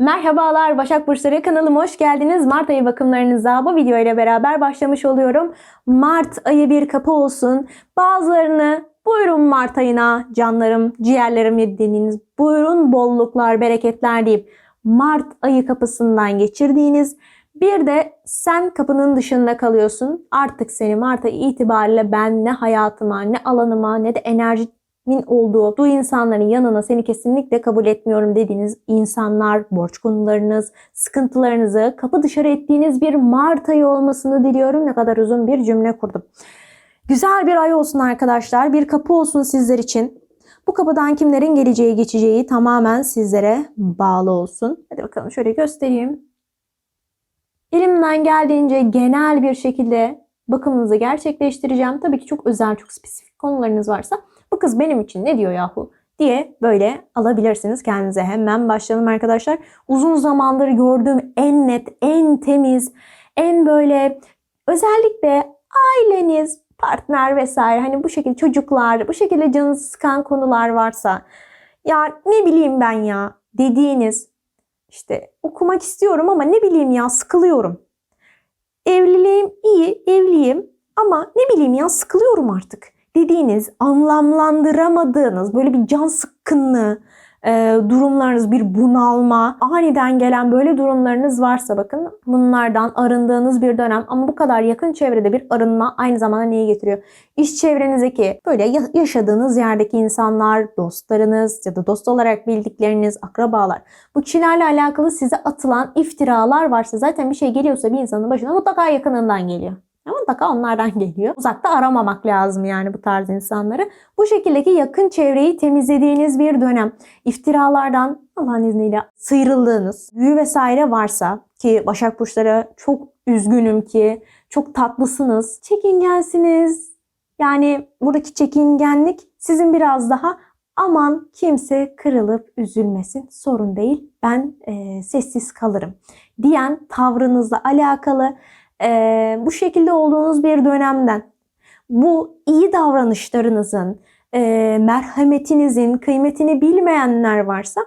Merhabalar Başak Burçları kanalıma hoş geldiniz. Mart ayı bakımlarınıza bu video ile beraber başlamış oluyorum. Mart ayı bir kapı olsun. Bazılarını buyurun Mart ayına canlarım, ciğerlerim dediğiniz buyurun bolluklar, bereketler deyip Mart ayı kapısından geçirdiğiniz bir de sen kapının dışında kalıyorsun. Artık seni Mart ayı itibariyle ben ne hayatıma, ne alanıma, ne de enerji min olduğu insanların yanına seni kesinlikle kabul etmiyorum dediğiniz insanlar, borç konularınız, sıkıntılarınızı kapı dışarı ettiğiniz bir Mart ayı olmasını diliyorum. Ne kadar uzun bir cümle kurdum. Güzel bir ay olsun arkadaşlar. Bir kapı olsun sizler için. Bu kapıdan kimlerin geleceği geçeceği tamamen sizlere bağlı olsun. Hadi bakalım şöyle göstereyim. Elimden geldiğince genel bir şekilde bakımınızı gerçekleştireceğim. Tabii ki çok özel, çok spesifik konularınız varsa bu kız benim için ne diyor yahu diye böyle alabilirsiniz kendinize. Hemen başlayalım arkadaşlar. Uzun zamandır gördüğüm en net, en temiz, en böyle özellikle aileniz, partner vesaire hani bu şekilde çocuklar, bu şekilde canınızı sıkan konular varsa ya ne bileyim ben ya dediğiniz işte okumak istiyorum ama ne bileyim ya sıkılıyorum. Evliliğim iyi, evliyim ama ne bileyim ya sıkılıyorum artık dediğiniz, anlamlandıramadığınız böyle bir can sıkkınlığı e, durumlarınız, bir bunalma, aniden gelen böyle durumlarınız varsa bakın bunlardan arındığınız bir dönem ama bu kadar yakın çevrede bir arınma aynı zamanda neyi getiriyor? İş çevrenizdeki böyle yaşadığınız yerdeki insanlar, dostlarınız ya da dost olarak bildikleriniz, akrabalar bu kişilerle alakalı size atılan iftiralar varsa zaten bir şey geliyorsa bir insanın başına mutlaka yakınından geliyor. Ama mutlaka onlardan geliyor. Uzakta aramamak lazım yani bu tarz insanları. Bu şekildeki yakın çevreyi temizlediğiniz bir dönem. İftiralardan Allah'ın izniyle sıyrıldığınız büyü vesaire varsa ki Başak Burçları çok üzgünüm ki çok tatlısınız, çekingensiniz. Yani buradaki çekingenlik sizin biraz daha aman kimse kırılıp üzülmesin sorun değil ben e, sessiz kalırım diyen tavrınızla alakalı e, bu şekilde olduğunuz bir dönemden bu iyi davranışlarınızın, e, merhametinizin kıymetini bilmeyenler varsa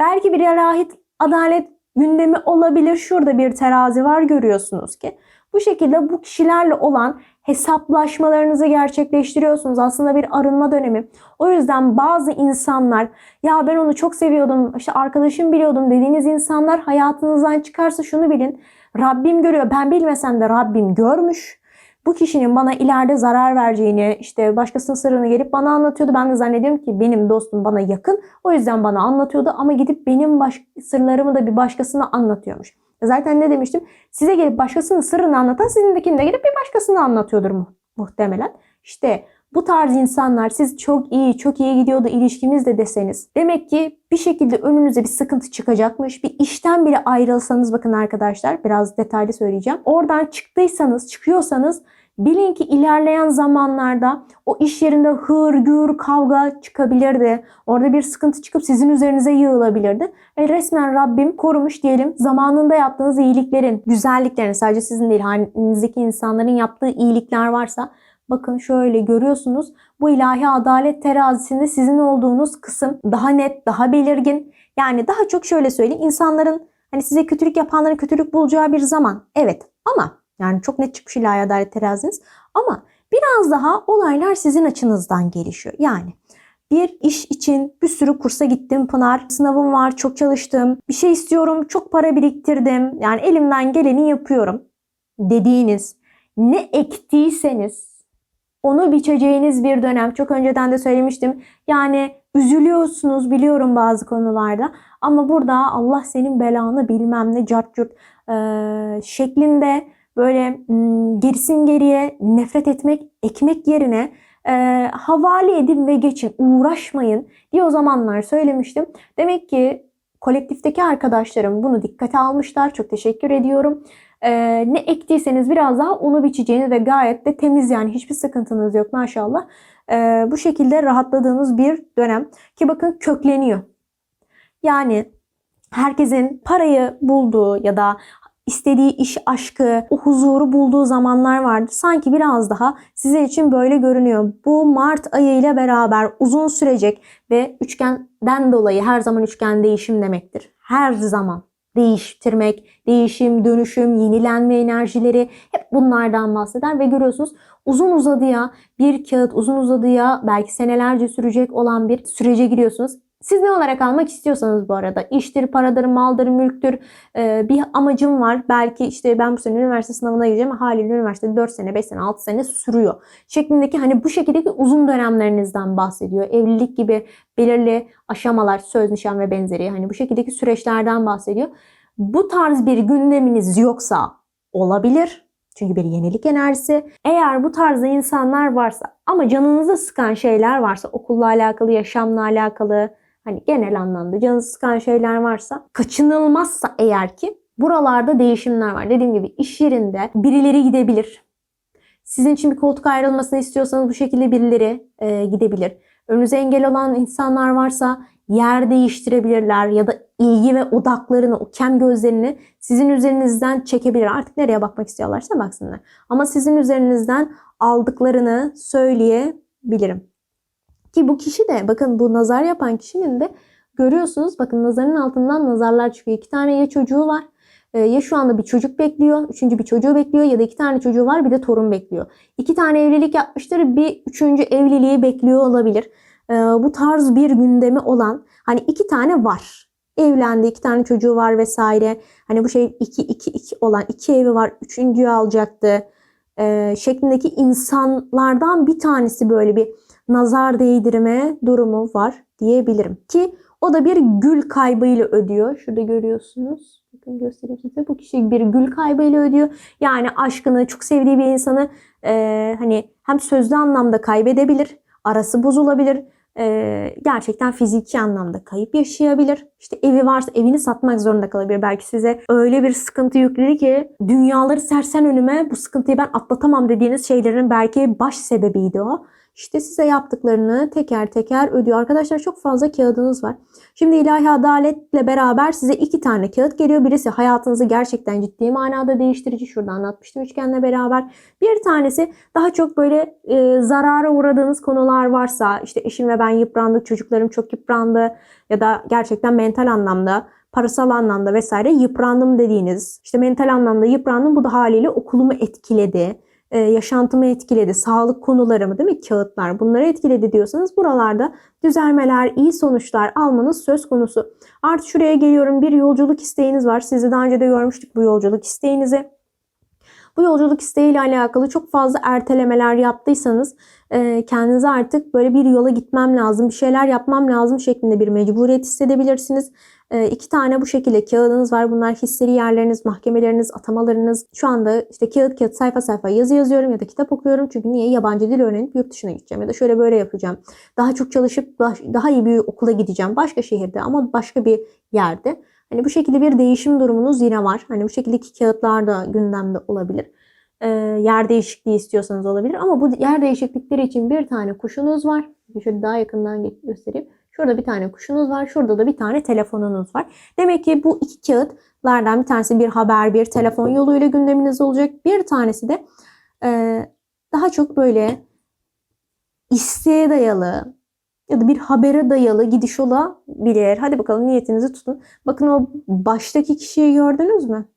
belki bir rahit adalet gündemi olabilir. Şurada bir terazi var görüyorsunuz ki. Bu şekilde bu kişilerle olan hesaplaşmalarınızı gerçekleştiriyorsunuz. Aslında bir arınma dönemi. O yüzden bazı insanlar ya ben onu çok seviyordum, işte arkadaşım biliyordum dediğiniz insanlar hayatınızdan çıkarsa şunu bilin. Rabbim görüyor. Ben bilmesem de Rabbim görmüş. Bu kişinin bana ileride zarar vereceğini, işte başkasının sırrını gelip bana anlatıyordu. Ben de zannediyorum ki benim dostum bana yakın. O yüzden bana anlatıyordu ama gidip benim baş, sırlarımı da bir başkasına anlatıyormuş. Zaten ne demiştim? Size gelip başkasının sırrını anlatan sizindekini de gelip bir başkasına anlatıyordur mu? muhtemelen. İşte bu tarz insanlar siz çok iyi, çok iyi gidiyordu ilişkimiz de deseniz. Demek ki bir şekilde önünüze bir sıkıntı çıkacakmış. Bir işten bile ayrılsanız bakın arkadaşlar biraz detaylı söyleyeceğim. Oradan çıktıysanız, çıkıyorsanız Bilin ki ilerleyen zamanlarda o iş yerinde hır, gür, kavga çıkabilirdi. Orada bir sıkıntı çıkıp sizin üzerinize yığılabilirdi. E resmen Rabbim korumuş diyelim. Zamanında yaptığınız iyiliklerin, güzelliklerin sadece sizin değil halinizdeki insanların yaptığı iyilikler varsa Bakın şöyle görüyorsunuz bu ilahi adalet terazisinde sizin olduğunuz kısım daha net, daha belirgin. Yani daha çok şöyle söyleyeyim insanların hani size kötülük yapanların kötülük bulacağı bir zaman. Evet ama yani çok net çıkmış ilahi adalet teraziniz. Ama biraz daha olaylar sizin açınızdan gelişiyor. Yani bir iş için bir sürü kursa gittim Pınar. Sınavım var, çok çalıştım. Bir şey istiyorum, çok para biriktirdim. Yani elimden geleni yapıyorum dediğiniz ne ektiyseniz onu biçeceğiniz bir dönem. Çok önceden de söylemiştim. Yani üzülüyorsunuz biliyorum bazı konularda. Ama burada Allah senin belanı bilmem ne cart curt e, şeklinde böyle gerisin geriye nefret etmek, ekmek yerine e, havale edin ve geçin, uğraşmayın diye o zamanlar söylemiştim. Demek ki kolektifteki arkadaşlarım bunu dikkate almışlar. Çok teşekkür ediyorum. E, ne ektiyseniz biraz daha onu biçeceğiniz ve gayet de temiz yani hiçbir sıkıntınız yok maşallah. E, bu şekilde rahatladığınız bir dönem ki bakın kökleniyor. Yani herkesin parayı bulduğu ya da istediği iş aşkı, o huzuru bulduğu zamanlar vardı. Sanki biraz daha sizin için böyle görünüyor. Bu Mart ayı ile beraber uzun sürecek ve üçgenden dolayı her zaman üçgen değişim demektir. Her zaman değiştirmek, değişim, dönüşüm, yenilenme enerjileri hep bunlardan bahseder ve görüyorsunuz uzun uzadıya bir kağıt uzun uzadıya belki senelerce sürecek olan bir sürece giriyorsunuz. Siz ne olarak almak istiyorsanız bu arada iştir, paradır, maldır, mülktür e, bir amacım var. Belki işte ben bu sene üniversite sınavına gireceğim haliyle üniversitede 4 sene, 5 sene, 6 sene sürüyor. Şeklindeki hani bu şekildeki uzun dönemlerinizden bahsediyor. Evlilik gibi belirli aşamalar, söz, nişan ve benzeri hani bu şekildeki süreçlerden bahsediyor. Bu tarz bir gündeminiz yoksa olabilir. Çünkü bir yenilik enerjisi. Eğer bu tarzda insanlar varsa ama canınızı sıkan şeyler varsa okulla alakalı, yaşamla alakalı hani genel anlamda canınızı sıkan şeyler varsa kaçınılmazsa eğer ki buralarda değişimler var. Dediğim gibi iş yerinde birileri gidebilir. Sizin için bir koltuk ayrılmasını istiyorsanız bu şekilde birileri e, gidebilir. Önünüze engel olan insanlar varsa yer değiştirebilirler ya da ilgi ve odaklarını, o kem gözlerini sizin üzerinizden çekebilir. Artık nereye bakmak istiyorlarsa baksınlar. Ama sizin üzerinizden aldıklarını söyleyebilirim. Ki bu kişi de bakın bu nazar yapan kişinin de görüyorsunuz bakın nazarın altından nazarlar çıkıyor. İki tane ya çocuğu var e, ya şu anda bir çocuk bekliyor, üçüncü bir çocuğu bekliyor ya da iki tane çocuğu var bir de torun bekliyor. İki tane evlilik yapmıştır bir üçüncü evliliği bekliyor olabilir. E, bu tarz bir gündemi olan hani iki tane var. Evlendi, iki tane çocuğu var vesaire. Hani bu şey iki, iki, iki olan iki evi var, üçüncüyü alacaktı. E, şeklindeki insanlardan bir tanesi böyle bir nazar değdirme durumu var diyebilirim. Ki o da bir gül kaybıyla ödüyor. Şurada görüyorsunuz. Bakın göstereyim size. Bu kişi bir gül kaybıyla ödüyor. Yani aşkını, çok sevdiği bir insanı e, hani hem sözlü anlamda kaybedebilir. Arası bozulabilir. E, gerçekten fiziki anlamda kayıp yaşayabilir. İşte evi varsa evini satmak zorunda kalabilir. Belki size öyle bir sıkıntı yükledi ki dünyaları sersen önüme bu sıkıntıyı ben atlatamam dediğiniz şeylerin belki baş sebebiydi o. İşte size yaptıklarını teker teker ödüyor. Arkadaşlar çok fazla kağıdınız var. Şimdi ilahi adaletle beraber size iki tane kağıt geliyor. Birisi hayatınızı gerçekten ciddi manada değiştirici. Şurada anlatmıştım üçgenle beraber. Bir tanesi daha çok böyle e, zarara uğradığınız konular varsa işte eşim ve ben yıprandık, çocuklarım çok yıprandı ya da gerçekten mental anlamda parasal anlamda vesaire yıprandım dediğiniz, işte mental anlamda yıprandım bu da haliyle okulumu etkiledi e, yaşantımı etkiledi, sağlık konularımı değil mi kağıtlar bunları etkiledi diyorsanız buralarda düzelmeler, iyi sonuçlar almanız söz konusu. Artık şuraya geliyorum bir yolculuk isteğiniz var. Sizi daha önce de görmüştük bu yolculuk isteğinizi. Bu yolculuk isteğiyle alakalı çok fazla ertelemeler yaptıysanız e, kendinize artık böyle bir yola gitmem lazım, bir şeyler yapmam lazım şeklinde bir mecburiyet hissedebilirsiniz. E, iki tane bu şekilde kağıdınız var. Bunlar hisseli yerleriniz, mahkemeleriniz, atamalarınız. Şu anda işte kağıt kağıt sayfa sayfa yazı yazıyorum ya da kitap okuyorum. Çünkü niye? Yabancı dil öğrenip yurt dışına gideceğim ya da şöyle böyle yapacağım. Daha çok çalışıp daha iyi bir okula gideceğim. Başka şehirde ama başka bir yerde. Hani bu şekilde bir değişim durumunuz yine var. Hani bu şekildeki kağıtlar da gündemde olabilir. E, yer değişikliği istiyorsanız olabilir. Ama bu yer değişiklikleri için bir tane kuşunuz var. Şöyle daha yakından göstereyim. Şurada bir tane kuşunuz var. Şurada da bir tane telefonunuz var. Demek ki bu iki kağıtlardan bir tanesi bir haber, bir telefon yoluyla gündeminiz olacak. Bir tanesi de e, daha çok böyle isteğe dayalı ya da bir habere dayalı gidiş olabilir. Hadi bakalım niyetinizi tutun. Bakın o baştaki kişiyi gördünüz mü?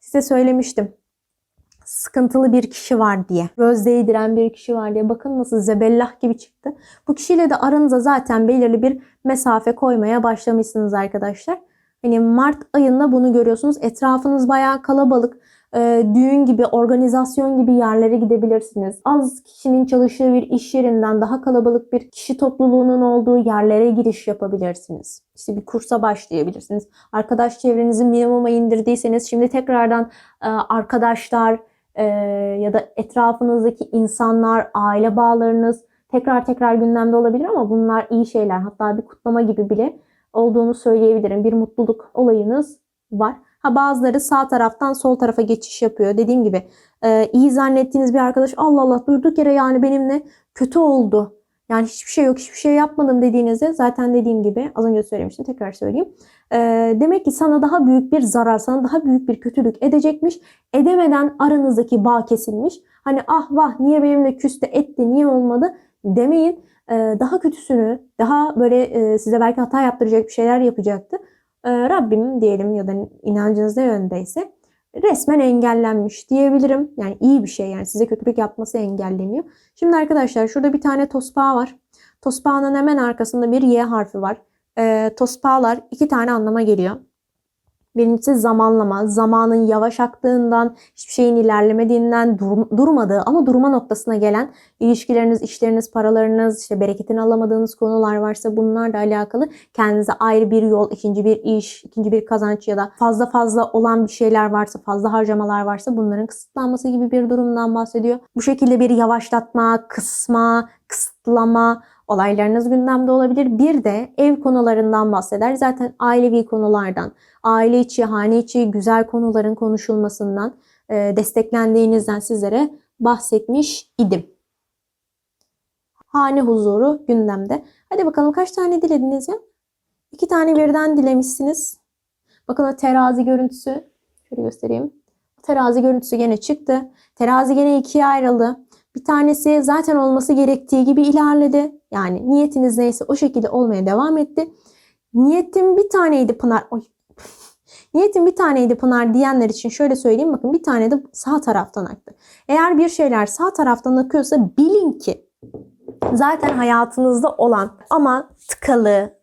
Size söylemiştim sıkıntılı bir kişi var diye. Göz değdiren bir kişi var diye. Bakın nasıl zebellah gibi çıktı. Bu kişiyle de aranıza zaten belirli bir mesafe koymaya başlamışsınız arkadaşlar. Hani Mart ayında bunu görüyorsunuz. Etrafınız bayağı kalabalık. Ee, düğün gibi, organizasyon gibi yerlere gidebilirsiniz. Az kişinin çalıştığı bir iş yerinden daha kalabalık bir kişi topluluğunun olduğu yerlere giriş yapabilirsiniz. İşte bir kursa başlayabilirsiniz. Arkadaş çevrenizi minimuma indirdiyseniz şimdi tekrardan e, arkadaşlar, e, ya da etrafınızdaki insanlar, aile bağlarınız tekrar tekrar gündemde olabilir ama bunlar iyi şeyler. Hatta bir kutlama gibi bile olduğunu söyleyebilirim. Bir mutluluk olayınız var. Ha bazıları sağ taraftan sol tarafa geçiş yapıyor. Dediğim gibi e, iyi zannettiğiniz bir arkadaş Allah Allah durduk yere yani benimle kötü oldu yani hiçbir şey yok, hiçbir şey yapmadım dediğinizde zaten dediğim gibi az önce söylemiştim tekrar söyleyeyim. Ee, demek ki sana daha büyük bir zarar, sana daha büyük bir kötülük edecekmiş. Edemeden aranızdaki bağ kesilmiş. Hani ah vah niye benimle küste etti, niye olmadı demeyin. Ee, daha kötüsünü, daha böyle e, size belki hata yaptıracak bir şeyler yapacaktı. e, Rabbim diyelim ya da inancınız ne yöndeyse resmen engellenmiş diyebilirim. Yani iyi bir şey yani size kötülük yapması engelleniyor. Şimdi arkadaşlar şurada bir tane tosbağa var. Tospağının hemen arkasında bir Y harfi var. E, tospağlar iki tane anlama geliyor. Birincisi zamanlama, zamanın yavaş aktığından, hiçbir şeyin ilerlemediğinden, dur- durmadığı ama durma noktasına gelen ilişkileriniz, işleriniz, paralarınız, işte bereketini alamadığınız konular varsa bunlarla alakalı kendinize ayrı bir yol, ikinci bir iş, ikinci bir kazanç ya da fazla fazla olan bir şeyler varsa, fazla harcamalar varsa bunların kısıtlanması gibi bir durumdan bahsediyor. Bu şekilde bir yavaşlatma, kısma, kısıtlama olaylarınız gündemde olabilir. Bir de ev konularından bahseder. Zaten ailevi konulardan, aile içi, hane içi güzel konuların konuşulmasından, e, desteklendiğinizden sizlere bahsetmiş idim. Hane huzuru gündemde. Hadi bakalım kaç tane dilediniz ya? İki tane birden dilemişsiniz. Bakın o terazi görüntüsü. Şöyle göstereyim. Terazi görüntüsü gene çıktı. Terazi gene ikiye ayrıldı. Bir tanesi zaten olması gerektiği gibi ilerledi. Yani niyetiniz neyse o şekilde olmaya devam etti. Niyetim bir taneydi Pınar. Oy. Niyetim bir taneydi Pınar diyenler için şöyle söyleyeyim. Bakın bir tane de sağ taraftan aktı. Eğer bir şeyler sağ taraftan akıyorsa bilin ki zaten hayatınızda olan ama tıkalı,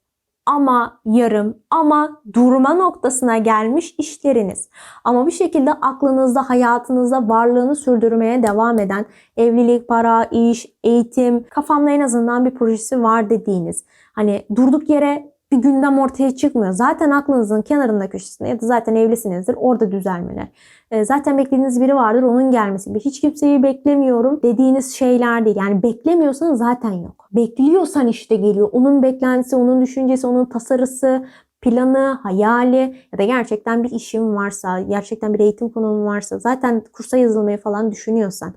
ama yarım, ama durma noktasına gelmiş işleriniz. Ama bir şekilde aklınızda, hayatınızda varlığını sürdürmeye devam eden evlilik, para, iş, eğitim, kafamda en azından bir projesi var dediğiniz. Hani durduk yere bir gündem ortaya çıkmıyor. Zaten aklınızın kenarında köşesinde ya da zaten evlisinizdir orada düzelmeler. E, zaten beklediğiniz biri vardır onun gelmesi. Hiç kimseyi beklemiyorum dediğiniz şeyler değil. Yani beklemiyorsan zaten yok. Bekliyorsan işte geliyor. Onun beklentisi, onun düşüncesi, onun tasarısı, planı, hayali ya da gerçekten bir işim varsa, gerçekten bir eğitim konumun varsa, zaten kursa yazılmayı falan düşünüyorsan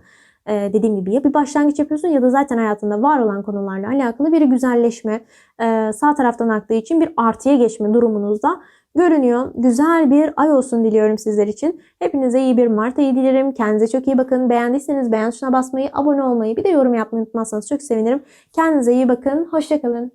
e, dediğim gibi ya bir başlangıç yapıyorsun ya da zaten hayatında var olan konularla alakalı bir güzelleşme, e, sağ taraftan aktığı için bir artıya geçme durumunuzda görünüyor. Güzel bir ay olsun diliyorum sizler için. Hepinize iyi bir Mart ayı dilerim. Kendinize çok iyi bakın. Beğendiyseniz beğen tuşuna basmayı, abone olmayı, bir de yorum yapmayı unutmazsanız çok sevinirim. Kendinize iyi bakın. Hoşçakalın.